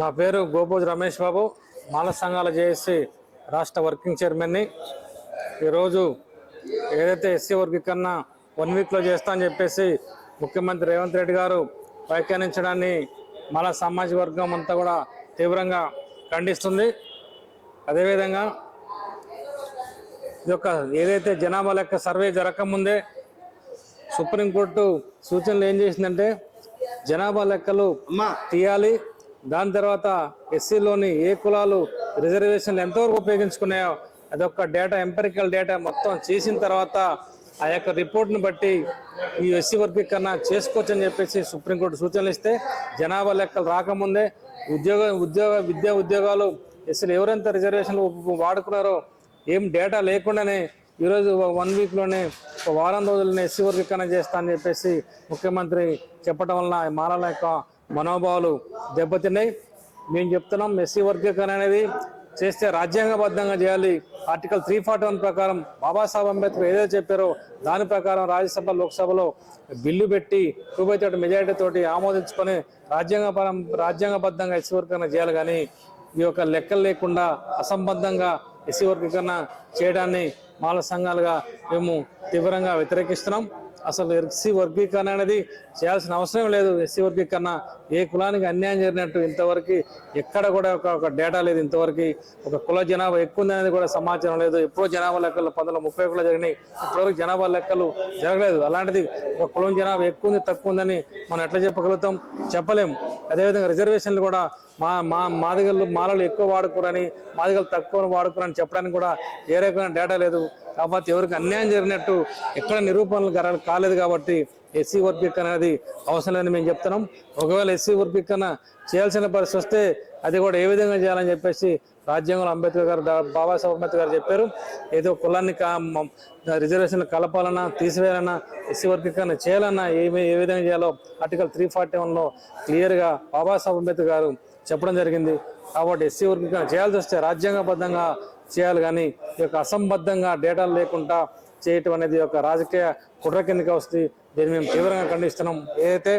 నా పేరు గోపోజు రమేష్ బాబు. మాల సంఘాల జేఏసీ రాష్ట్ర వర్కింగ్ చైర్మన్ని. ఈరోజు ఏదైతే ఎస్సీ వర్గీకరణ వన్ వీక్లో చేస్తా అని చెప్పేసి ముఖ్యమంత్రి రేవంత్ రెడ్డి గారు వ్యాఖ్యానించడాన్ని మాల సామాజిక వర్గం అంతా కూడా తీవ్రంగా ఖండిస్తుంది. అదేవిధంగా ఈ యొక్క ఏదైతే జనాభా లెక్క సర్వే జరగకముందే సుప్రీంకోర్టు సూచనలు ఏం చేసిందంటే జనాభా లెక్కలు తీయాలి. దాని తర్వాత ఎస్సీలోని ఏ కులాలు రిజర్వేషన్లు ఎంతవరకు ఉపయోగించుకున్నాయో అదొక డేటా ఎంపెరికల్ డేటా మొత్తం చేసిన తర్వాత ఆ యొక్క రిపోర్ట్ని బట్టి ఈ ఎస్సీ వర్గీకరణ చేసుకోవచ్చని చెప్పేసి సుప్రీంకోర్టు సూచనలు ఇస్తే జనాభా లెక్కలు రాకముందే ఉద్యోగ ఉద్యోగ విద్యా ఉద్యోగాలు ఎస్సీలు ఎవరెంత రిజర్వేషన్లు వాడుకున్నారో ఏం డేటా లేకుండానే ఈరోజు వన్ వీక్లోనే ఒక వారం రోజుల్లోనే ఎస్సీ వర్గీకరణ చేస్తా అని చెప్పేసి ముఖ్యమంత్రి చెప్పడం వలన మాలల యొక్క మనోభావాలు దెబ్బతిన్నాయి. మేము చెప్తున్నాం ఎస్సీ వర్గీకరణ అనేది చేస్తే రాజ్యాంగబద్ధంగా చేయాలి. ఆర్టికల్ త్రీ ఫార్టీ వన్ ప్రకారం బాబాసాహెబ్ అంబేద్కర్ ఏదైతే చెప్పారో దాని ప్రకారం రాజ్యసభ లోక్సభలో బిల్లు పెట్టి టూ బై థర్టీ మెజారిటీ తోటి ఆమోదించుకొని రాజ్యాంగపరం రాజ్యాంగబద్ధంగా ఎస్సీ వర్గీకరణ చేయాలి. కానీ ఈ యొక్క లెక్కలు లేకుండా అసంబద్ధంగా ఎస్సీ వర్గీకరణ చేయడాన్ని మాల సంఘాలుగా మేము తీవ్రంగా వ్యతిరేకిస్తున్నాం. అసలు ఎస్సీ వర్గీకరణ అనేది చేయాల్సిన అవసరం లేదు. ఎస్సీ వర్గీకరణ ఏ కులానికి అన్యాయం జరిగినట్టు ఇంతవరకు ఎక్కడ కూడా ఒక ఒక డేటా లేదు. ఇంతవరకు ఒక కుల జనాభా ఎక్కువ ఉంది అనేది కూడా సమాచారం లేదు. ఎప్పుడో జనాభా లెక్కలు పంతొమ్మిది ముప్పై ఒకటిలో జరిగినాయి. ఇప్పటివరకు జనాభా లెక్కలు జరగలేదు. అలాంటిది ఒక కులం జనాభా ఎక్కువ ఉంది తక్కువ ఉందని మనం ఎట్లా చెప్పగలుగుతాం? చెప్పలేం. అదేవిధంగా రిజర్వేషన్లు కూడా మా మా మాదిగలు మాలలు ఎక్కువ వాడుకోరని మాదిగలు తక్కువ వాడుకోరని చెప్పడానికి కూడా ఏ రకమైన డేటా లేదు. కాకపోతే ఎవరికి అన్యాయం జరిగినట్టు ఎక్కడ నిరూపణలు గర- కాలేదు కాబట్టి ఎస్సీ వర్పిక్ అనేది అవసరం లేదని మేము చెప్తున్నాం. ఒకవేళ ఎస్సీ అన్న చేయాల్సిన పరిస్థితి వస్తే అది కూడా ఏ విధంగా చేయాలని చెప్పేసి రాజ్యాంగంలో అంబేద్కర్ గారు బాబాసాహెబ్ అంబేద్కర్ గారు చెప్పారు. ఏదో కులాన్ని కా రిజర్వేషన్లు కలపాలన్నా తీసివేయాలన్నా ఎస్సీ వర్గీకరణ చేయాలన్నా ఏమి ఏ విధంగా చేయాలో ఆర్టికల్ త్రీ ఫార్టీ వన్లో క్లియర్గా బాబాసాహెబ్ అంబేద్కర్ గారు చెప్పడం జరిగింది. కాబట్టి ఎస్సీ వర్గీకరణ చేయాల్సి వస్తే రాజ్యాంగబద్ధంగా చేయాలి కానీ ఈ యొక్క అసంబద్ధంగా డేటాలు లేకుండా చేయటం అనేది ఒక రాజకీయ కుట్ర కిందకి వస్తుంది. దీన్ని మేము తీవ్రంగా ఖండిస్తున్నాం. ఏదైతే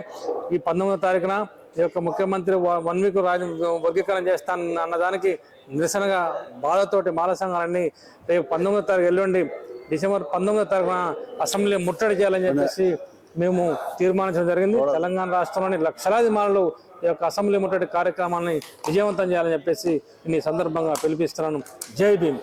ఈ పంతొమ్మిదో తారీఖున ఈ యొక్క ముఖ్యమంత్రి వన్ వీక్ రాజ వర్గీకరణ చేస్తాను అన్నదానికి నిరసనగా బాధతోటి మాల సంఘాలన్నీ రేపు పంతొమ్మిదో తారీఖు ఎల్లుండి డిసెంబర్ పంతొమ్మిదో తారీఖున అసెంబ్లీ ముట్టడి చేయాలని చెప్పేసి మేము తీర్మానించడం జరిగింది. తెలంగాణ రాష్ట్రంలోని లక్షలాది మాలలు ఈ యొక్క అసెంబ్లీ ముట్టడి కార్యక్రమాన్ని విజయవంతం చేయాలని చెప్పేసి ఈ సందర్భంగా పిలిపిస్తున్నాను. జై భీమ్.